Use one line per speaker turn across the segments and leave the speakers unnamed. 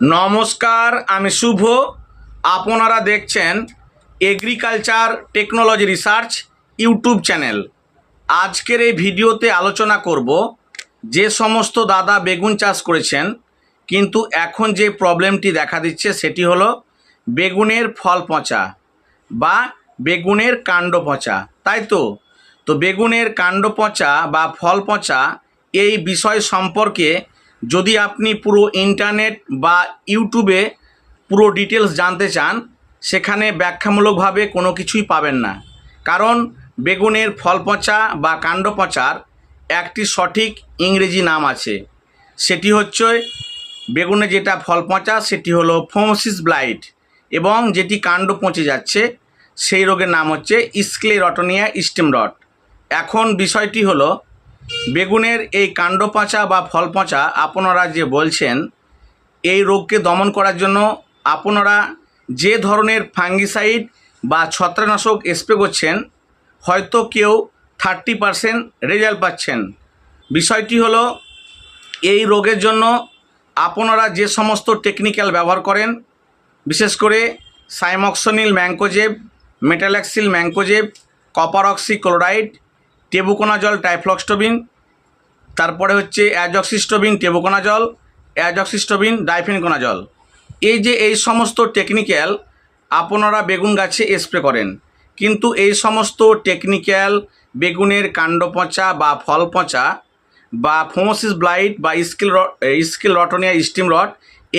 নমস্কার, আমি শুভ। আপনারা দেখছেন agriculture technology research YouTube channel আজকের এই ভিডিওতে আলোচনা করব যে সমস্ত দাদা বেগুন চাষ করেছেন, কিন্তু এখন যে প্রবলেমটি দেখা দিচ্ছে সেটি হলো বেগুনের ফল পচা বা বেগুনের কাণ্ড পচা, তাই তো? তো বেগুনের কাণ্ড পচা বা ফল পচা এই বিষয় সম্পর্কে যদি আপনি পুরো ইন্টারনেট বা ইউটিউবে পুরো ডিটেলস জানতে চান, সেখানে ব্যাখ্যামূলকভাবে কোনো কিছুই পাবেন না। কারণ বেগুনের ফল পচা বা কাণ্ড পচার একটি সঠিক ইংরেজি নাম আছে। সেটি হচ্ছে, বেগুনে যেটা ফল পচা, সেটি হলো ফোমোসিস ব্লাইট এবং যেটি কাণ্ড পচে যাচ্ছে, সেই রোগের নাম হচ্ছে স্ক্লেরটনিয়া স্টিম রট এখন বিষয়টি হলো বেগুনের এই কাণ্ড পচা বা ফল পচা আপনারা যে বলছেন, এই রোগকে দমন করার জন্য আপনারা যে ধরনের ফাঙ্গিসাইড বা ছত্রাকনাশক স্প্রে করছেন, হয়তো কেউ থার্টি পারসেন্ট রেজাল্ট পাচ্ছেন। বিষয়টি হলো, এই রোগের জন্য আপনারা যে সমস্ত টেকনিক্যাল ব্যবহার করেন, বিশেষ করে cymoxanil mancozeb metalaxyl mancozeb copper oxychloride tebuconazole trifloxystrobin তারপরে হচ্ছে অ্যাজক্সিস্টোবিন টেবুকোনাজল, অ্যাজক্সিস্টোবিন ডাইফেনকোনাজল। এই যে এই সমস্ত টেকনিক্যাল আপনারা বেগুন গাছে স্প্রে করেন, কিন্তু এই সমস্ত টেকনিক্যাল বেগুনের কাণ্ড পচা বা ফল পচা বা ফোমোসিস ব্লাইট বা স্কিল স্কিল রটনিয়া স্টিম রট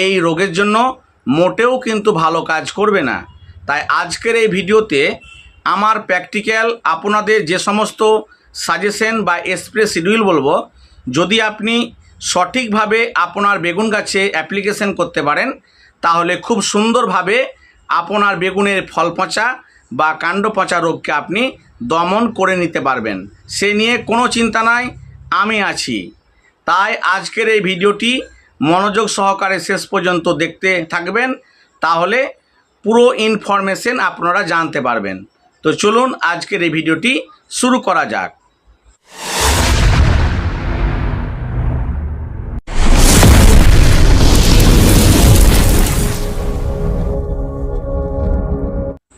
এই রোগের জন্য মোটেও কিন্তু ভালো কাজ করবে না। তাই আজকের এই ভিডিওতে আমার প্র্যাকটিক্যাল, আপনাদের যে সমস্ত সাজেশন বা স্প্রে শিডিউল বলব, যদি আপনি সঠিকভাবে আপনার বেগুন গাছে অ্যাপ্লিকেশন করতে পারেন, তাহলে খুব সুন্দরভাবে আপনার বেগুনের ফল পচা বা কাণ্ড পচা রোগকে আপনি দমন করে নিতে পারবেন। সে নিয়ে কোনো চিন্তা নাই, আমি আছি। তাই আজকের এই ভিডিওটি মনোযোগ সহকারে শেষ পর্যন্ত দেখতে থাকবেন, তাহলে পুরো ইনফরমেশন আপনারা জানতে পারবেন। তো চলুন আজকের এই ভিডিওটি শুরু করা যাক।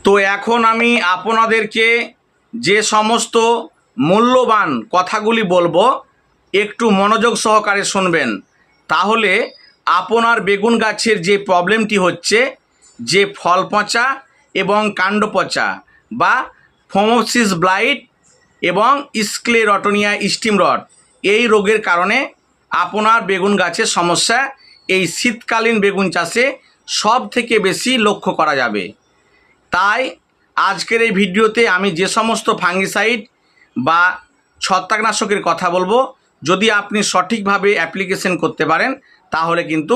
তো এখন আমি আপনাদেরকে যে সমস্ত মূল্যবান কথাগুলি বলব, একটু মনোযোগ সহকারে শুনবেন। তাহলে আপনার বেগুন গাছের যে প্রবলেমটি হচ্ছে, যে ফল পচা এবং কাণ্ড পচা বা ফোমোসিস ব্লাইট এবং স্ক্লেরটনিয়া স্টিম রড, এই রোগের কারণে আপনার বেগুন গাছের সমস্যা এই শীতকালীন বেগুন চাষে সব থেকে বেশি লক্ষ্য করা যাবে। তাই আজকের এই ভিডিওতে আমি যে সমস্ত ফাঙ্গিসাইড বা ছত্রাকনাশকের কথা বলব, যদি আপনি সঠিকভাবে অ্যাপ্লিকেশন করতে পারেন, তাহলে কিন্তু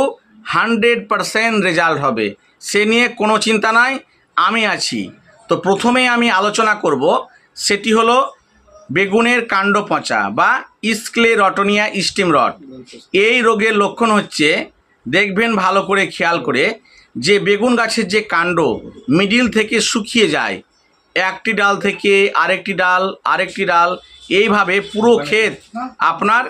হানড্রেড পারসেন্ট রেজাল্ট হবে। সে নিয়ে কোনো চিন্তা নাই, আমি আছি। তো প্রথমেই আমি আলোচনা করব, সেটি হলো বেগুনের কাণ্ড পচা বা স্ক্লেরটনিয়া স্টিম রড এই রোগের লক্ষণ হচ্ছে, দেখবেন ভালো করে খেয়াল করে যে বেগুন গাছের যে কাণ্ড মিডিল থেকে শুকিয়ে যায়, একটি ডাল থেকে আরেকটি ডাল আরেকটি ডাল, এইভাবে পুরো ক্ষেত আপনার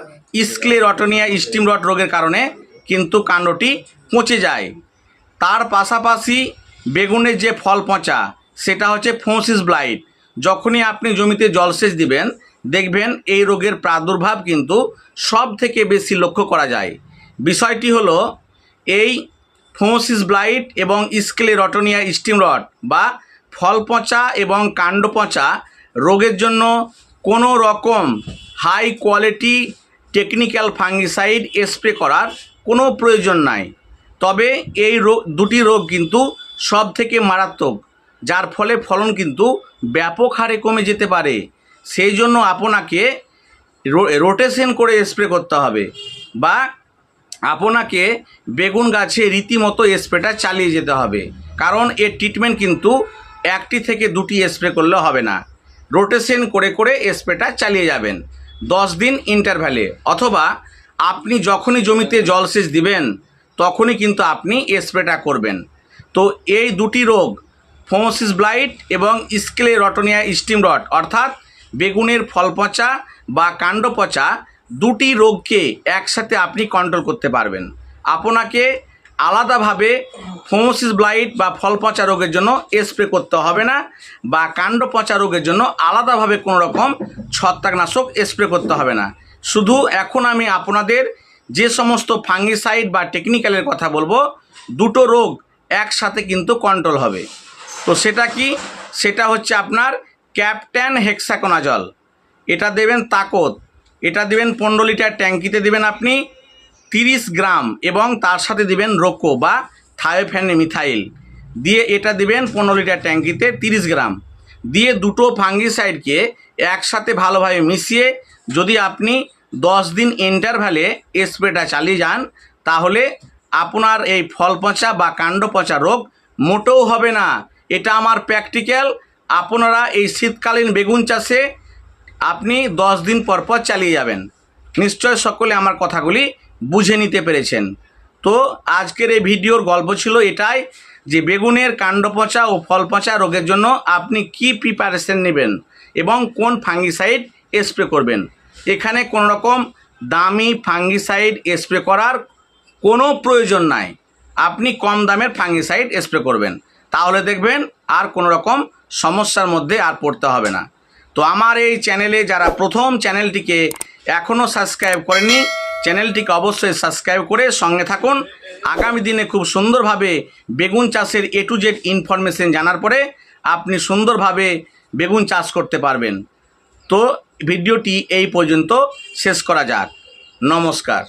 স্ক্লেরটনিয়া স্টিম রট রোগের কারণে কিন্তু কাণ্ডটি পচে যায়। তার পাশাপাশি বেগুনের যে ফল পচা, সেটা হচ্ছে ফোঁসিস ব্লাইট। যখনই আপনি জমিতে জলসেচ দিবেন, দেখবেন এই রোগের প্রাদুর্ভাব কিন্তু সব থেকে বেশি লক্ষ্য করা যায়। বিষয়টি হলো, এই ফোঁসিস ব্লাইট এবং স্কেলেরটনিয়া স্টিম রড বা ফল পচা এবং কাণ্ড পচা রোগের জন্য কোনো রকম high quality technical fungicide spray করার কোনো প্রয়োজন নাই। তবে এই রোগ, দুটি রোগ কিন্তু সব থেকে মারাত্মক, যার ফলে ফলন কিন্তু ব্যাপক হারে কমে যেতে পারে। সেই জন্য আপনাকে রোটেশন করে স্প্রে করতে হবে বা আপনাকে বেগুন গাছে রীতিমতো স্প্রেটা চালিয়ে যেতে হবে। কারণ এর ট্রিটমেন্ট কিন্তু একটি থেকে দুটি স্প্রে করলে হবে না। রোটেশন করে করে স্প্রেটা চালিয়ে যাবেন। দশ দিন ইন্টারভ্যালে অথবা আপনি যখনই জমিতে জলসেচ দিবেন, তখনই কিন্তু আপনি স্প্রেটা করবেন। তো এই দুটি রোগ, ফোমোসিস ব্লাইট এবং স্কেলেরটনিয়া স্টিম রড অর্থাৎ বেগুনের ফল পচা বা কাণ্ড পচা দুটি রোগকে একসাথে আপনি কন্ট্রোল করতে পারবেন। আপনাকে আলাদাভাবে ফোমোসিস ব্লাইট বা ফল পচা রোগের জন্য স্প্রে করতে হবে না বা কাণ্ড পচা রোগের জন্য আলাদাভাবে কোনো রকম ছত্রাকনাশক স্প্রে করতে হবে না। শুধু এখন আমি আপনাদের যে সমস্ত ফাঙ্গিসাইড বা টেকনিক্যালের কথা বলব, দুটো রোগ একসাথে কিন্তু কন্ট্রোল হবে। তো সেটা কি? সেটা হচ্ছে আপনার ক্যাপটেন হেক্সাকোনাজল। এটা দেবেন তাকত। এটা দেবেন পনেরো লিটার ট্যাঙ্কিতে দেবেন আপনি তিরিশ গ্রাম এবং তার সাথে দিবেন রোকো বা থায়োফেন মিথাইল। দিয়ে এটা দিবেন পনেরো লিটার ট্যাঙ্কিতে তিরিশ গ্রাম। দিয়ে দুটো ফাঙ্গিসাইডকে একসাথে ভালোভাবে মিশিয়ে যদি আপনি দশ দিন ইন্টারভ্যালে স্প্রেটা চালিয়ে যান, তাহলে আপনার এই ফল পচা বা কাণ্ড পচা রোগ মোটেও হবে না। এটা আমার প্র্যাকটিক্যাল আপনারা এই শীতকালীন বেগুন চাষে আপনি দশ দিন পর পর চালিয়ে যাবেন। নিশ্চয় সকলে আমার কথাগুলি বুঝে নিতে পেরেছেন। তো আজকের এই ভিডিওর গল্প ছিল এটাই যে বেগুনের কাণ্ড পচা ও ফল পচা রোগের জন্য আপনি কি প্রিপারেশন নেবেন এবং কোন ফাঙ্গিসাইড স্প্রে করবেন। এখানে কোনো রকম দামি ফাঙ্গিসাইড স্প্রে করার কোনো প্রয়োজন নাই। আপনি কম দামের ফাঙ্গিসাইড স্প্রে করবেন। তাহলে দেখবেন আর কোনো রকম সমস্যার মধ্যে আর পড়তে হবে না। তো আমার এই চ্যানেলে যারা প্রথম চ্যানেলটিকে এখনও সাবস্ক্রাইব করেনি চ্যানেলটিকে অবশ্যই সাবস্ক্রাইব করে সঙ্গে থাকুন। আগামী দিনে খুব সুন্দরভাবে বেগুন চাষের এ টু জেড ইনফরমেশন জানার পরে আপনি সুন্দরভাবে বেগুন চাষ করতে পারবেন। তো ভিডিওটি এই পর্যন্ত শেষ করা যাক। নমস্কার।